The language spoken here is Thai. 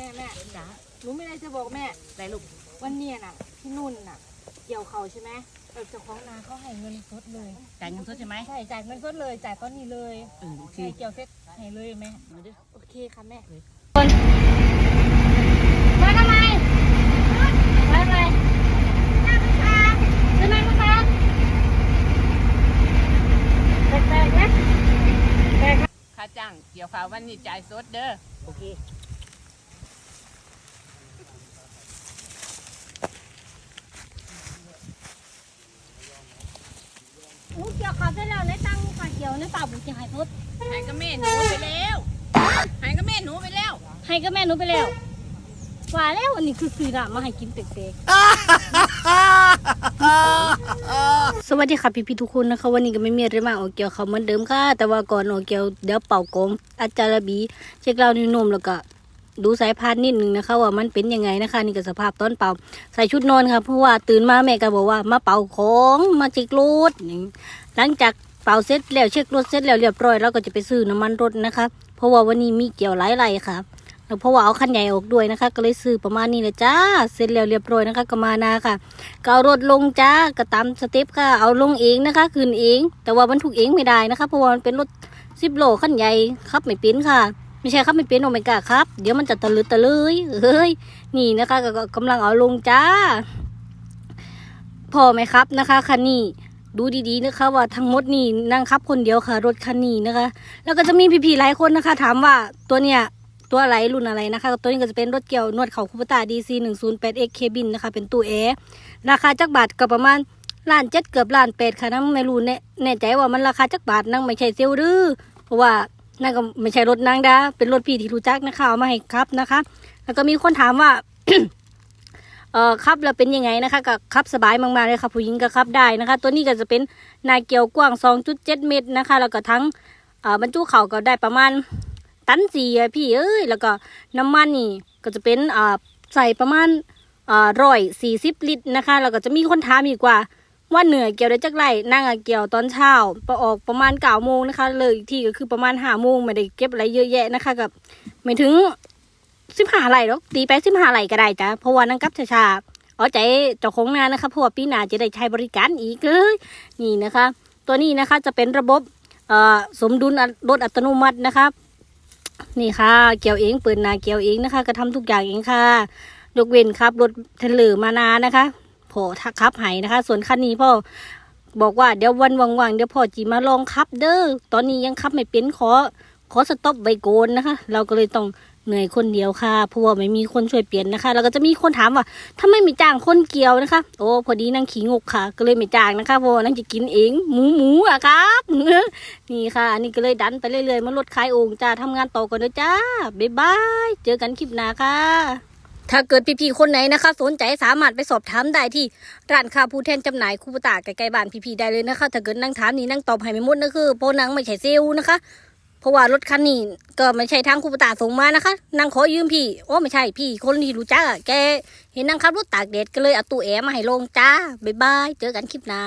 แม่แม่จ๋าหนูไม่ได้จะบอกแม่ได้ลูกวันเนี้ยน่ะพี่นุ่นน่ะ เกี่ยวเขาใช่ไหมเออเจ้าของนาเขาให้เงินสดเลยจ่ายเงินสดใช่ไหมใช่จ่ายเงินสดเลยจ่ายก้อนนี้เลยเออโอเคใช่เกี่ยวเสร็จให้เลยแม่มาดิโอเคค่ะแม่มาทำไมมาทำไมนั่งค่ะจะนั่งค่ะแปลกๆนะ ค่าจ้างเกี่ยวข้าววันนี้จ่ายสดเด้อ โอเค หนูเกี่ยวข้าวเสร็จแล้วในตังค์ค่ะเกี่ยวในเปล่าบุกจะหายพุดให้ก็แม่หนูไปแล้วให้ก็แม่หนูไปแล้วให้ก็แม่หนูไปแล้วว่าแล้วอันนี้คือซื้อละมาให้กินเป๊กๆสวัสดีค่ะพี่พี่ๆทุกคนนะคะ วันนี้ก็ไม่มีอะไรมากโอเกียวเขาเหมือนเดิมค่ะ แต่ว่าก่อนโอเกียวเดี๋ยวเป่ากลมอาจารย์บี เช็คเรานิ้วนมแล้วก็ ดูสายพานนิดนึงนะคะ ว่ามันเป็นยังไงนะคะ นี่ก็สภาพตอนเป่า ใส่ชุดนอนค่ะเพราะว่าตื่นมาแม่ก็บอกว่ามาเป่าของมาเช็ครถหลังจากเป่าเสร็จแล้วเช็ครถเสร็จแล้วเรียบร้อยแล้วก็จะไปซื้อน้ำมันรถนะคะ เพราะว่าวันนี้มีเกี่ยวหลายไรค่ะแล้วเพราะว่าเอาคันใหญ่ออกด้วยนะคะ ก็เลยซื้อประมาณนี้เลยจ้า เสร็จแล้วเรียบร้อยนะคะก็มานาค่ะก็เอารถลงจ้าก็ตามสเต็ปค่ะ เอาลงเองนะคะคืนเอง แต่ว่าบรรทุกเองไม่ได้นะคะเพราะว่ามันเป็นรถสิบโลคันใหญ่ขับไม่เป็นค่ะ ไม่ใช่ขับไม่เป็นโอเมก้าครับ เดี๋ยวมันจะตะลึดตะเลยเฮ้ยนี่นะคะก็ก็กำลังเอาลงจ้าพอไหมครับนะคะคันนี้ดูดีๆนะคะ ว่าทั้งหมดนี่นั่งขับคนเดียวค่ะ รถคันนี้นะคะ แล้วก็จะมีพี่ๆหลายคนนะคะ ถามว่าตัวเนี้ยตัวอะไรรุ่นอะไรนะคะ ตัวนี้ก็จะเป็นรถเกี่ยวนวดเขาคูปตา DC 1 0 8 X Cabin นะคะ เป็นตู้แอร์ราคาจักบาทก็ประมาณล้านเจ็ดเกือบล้านแปดค่ะนั่งไม่รู้แน่แน่ใจว่ามันราคาจักบาทนั่งไม่ใช่เซลล์หรือเพราะว่า นั่นก็ไม่ใช่รถนางดาเป็นรถพี่ที่รู้จักนะคะเอามาให้ครับนะคะ แล้วก็มีคนถามว่า เออขับแล้วเป็นยังไงนะคะก็ขับสบายมากๆเลยค่ะผู้หญิงก็ขับได้นะคะ ตัวนี้ก็จะเป็นนาเกียวกว้าง 2.7 เมตรนะคะ แล้วก็ทั้งบรรจุเข่าก็ได้ประมาณตันสี่พี่เอ้ยแล้วก็น้ำมันนี่ก็จะเป็นใส่ประมาณร้อยสี่สิบลิตรนะคะ แล้วก็จะมีคนถามอีกว่า ว่าเหนื่อยเกี่ยวได้จักไรนั่งเกี่ยวตอนเช้าประออกประมาณเก้าโมงนะคะ เลยอีกที่ก็คือประมาณห้าโมงไม่ได้เก็บอะไรเยอะแยะนะคะกับไม่ถึงสิบห้าไหลหรอกตีไปสิบห้าไหลก็ได้จ้ะเพราะว่านั่งกับช้าๆเอาใจเจ้าของงานนะคะเพราะว่าปีหน้าจะได้ใช้บริการอีกเลยนี่นะคะ ตัวนี้นะคะจะเป็นระบบเออสมดุลรถอัตโนมัตินะคะนี่ค่ะ เกี่ยวเองเปิดนาเกี่ยวเองนะคะก็ทำทุกอย่างเองค่ะยกเว้นครับรถเทรลเลอร์มานานะคะ พอทักขับไห้นะคะ ส่วนคันนี้พ่อบอกว่าเดี๋ยววันว่างๆเดี๋ยวพ่อจีมาลองขับเด้อตอนนี้ยังขับไม่เป็นขอขอสต็อปไว้โกนนะคะ เราก็เลยต้องเหนื่อยคนเดียวค่ะเพราะว่าไม่มีคนช่วยเปลี่ยนนะคะ แล้วก็จะมีคนถามว่าถ้าไม่มีจ้างคนเกี่ยวนะคะ โอ้พอดีนางขี้งกค่ะ ก็เลยไม่จ้างนะคะเพราะว่านางจะกินเองหมูหมูอะครับนี่ค่ะอันนี้ก็เลยดันไปเรื่อยๆมาลดขายโอ่งจ้าทำงานต่อก่อนเด้อจ้าบ๊ายบายเจอกันคลิปหน้าค่ะ ถ้าเกิดพี่ๆคนไหนนะคะ สนใจสามารถไปสอบถามได้ที่ร้านค้าผู้แทนจำหน่ายคูปตาใกล้ๆบ้านพี่ๆได้เลยนะคะ ถ้าเกิดนั่งถามนี่นั่งตอบให้ไม่หมดนะคือเพนางไม่ใช่เซลล์นะคะ เพราะว่ารถคันนี้ก็ไม่ใช่ทางคูปตาส่งมานะคะนางขอยืมพี่โอ้ไม่ใช่พี่คนที่รู้จักอะแกเห็นนางขับรถตากแดดก็เลยเอาตู้แอร์มาให้ลงจ้าบ๊ายบายเจอกันคลิปหน้า